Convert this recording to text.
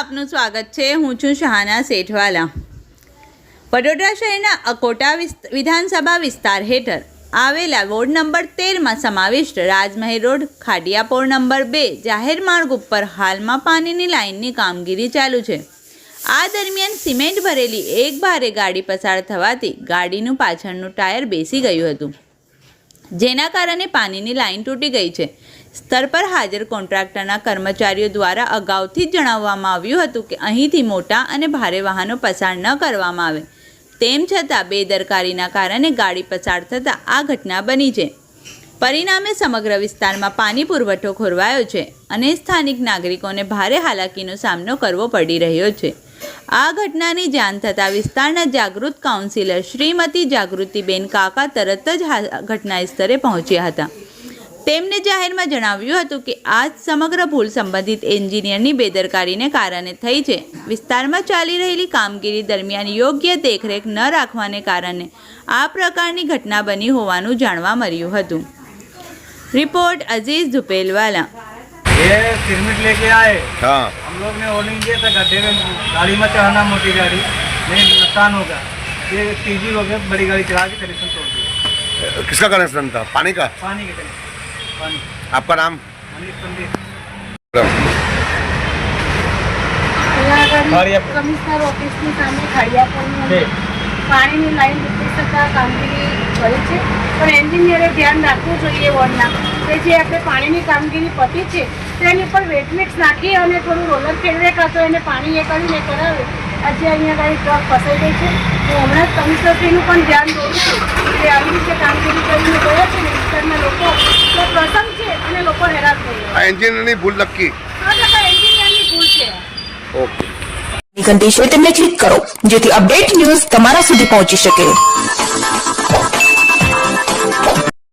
આપનું સ્વાગત છે. હું છું શહાના શેઠવાલા. વડોદરા શહેરના અકોટા વિધાનસભા વિસ્તાર હેઠળ આવેલા વોર્ડ નંબર તેરમાં સમાવિષ્ટ રાજમહેલ રોડ ખાડિયાપોર નંબર બે, જાહેર માર્ગ ઉપર હાલમાં પાણીની લાઇનની કામગીરી ચાલુ છે. આ દરમિયાન સિમેન્ટ ભરેલી એક ભારે ગાડી પસાર થવાથી ગાડીનું પાછળનું ટાયર બેસી ગયું હતું, જેના કારણે પાણીની લાઇન તૂટી ગઈ છે. સ્થળ પર હાજર કોન્ટ્રાક્ટરના કર્મચારીઓ દ્વારા અગાઉથી જ જણાવવામાં આવ્યું હતું કે અહીંથી મોટા અને ભારે વાહનો પસાર ન કરવામાં આવે. તેમ છતાં બેદરકારીના કારણે ગાડી પસાર થતાં આ ઘટના બની છે. પરિણામે સમગ્ર વિસ્તારમાં પાણી પુરવઠો ખોરવાયો છે અને સ્થાનિક નાગરિકોને ભારે હાલાકીનો સામનો કરવો પડી રહ્યો છે. આ ઘટનાની જાણ થતાં વિસ્તારના જાગૃત કાઉન્સિલર શ્રીમતી જાગૃતિબેન કાકા તરત જ ઘટના સ્થળે પહોંચ્યા હતા. તેમને જાહેરમાં જણાવ્યું હતું કે આ સમગ્ર ભૂલ સંબંધિત એન્જિનિયરની બેદરકારીને કારણે થઈ છે વિસ્તારમાં ચાલી રહેલી કામગીરી દરમિયાન યોગ્ય દેખરેખ ન રાખવાને કારણે આ પ્રકારની ઘટના બની હોવાનું જાણવા મળ્યું હતું રિપોર્ટ અઝીઝ ધુપેલવાલા ये सिरमिट लेके आए हाँ हम लोग ने वार्निंग दिया था गड्ढे में गाड़ी में चढ़ाना मोटी गाड़ी नहीं नुकसान होगा ये तेजी हो गया बड़ी गाड़ी चला के कनेक्शन तोड़ दिया किसका कनेक्शन था पानी का पानी के कनेक्शन पानी आपका नाम मनीष पंडित અહીંયા આગળ ખાડિયાપુર. કમિશનર ઓફિસની સામે ખાડિયાપુરની છે. અંદર પાણીની લાઈન તૂટી શકતા કામગીરી કરી છે પણ એન્જિનિયરે ધ્યાન રાખવું જોઈએ વોર્ડના કે જે આપણે પાણીની કામગીરી પતી છે તેની પર વેટમિક્સ નાખી અને થોડું રોલર ફેરવે કાં તો એને પાણી એ કરીને કરાવે આજે અહીંયા આગળ ટ્રક ફસાઈ ગઈ છે હું હમણાં જ કમિશનરશ્રીનું પણ ધ્યાન દોરું છું કે આવી રીતે કામગીરી કરીને ગયા છે ને વિસ્તારના લોકો તો પ્રસન્ન છે અને લોકો હેરાન થઈ એન્જિનની ભૂલ નક્કી એન્જિનિયરની ભૂલ છે. ઓકે. છે તેમને ક્લિક કરો જેથી અપડેટ ન્યૂઝ તમારા સુધી પહોંચી શકે.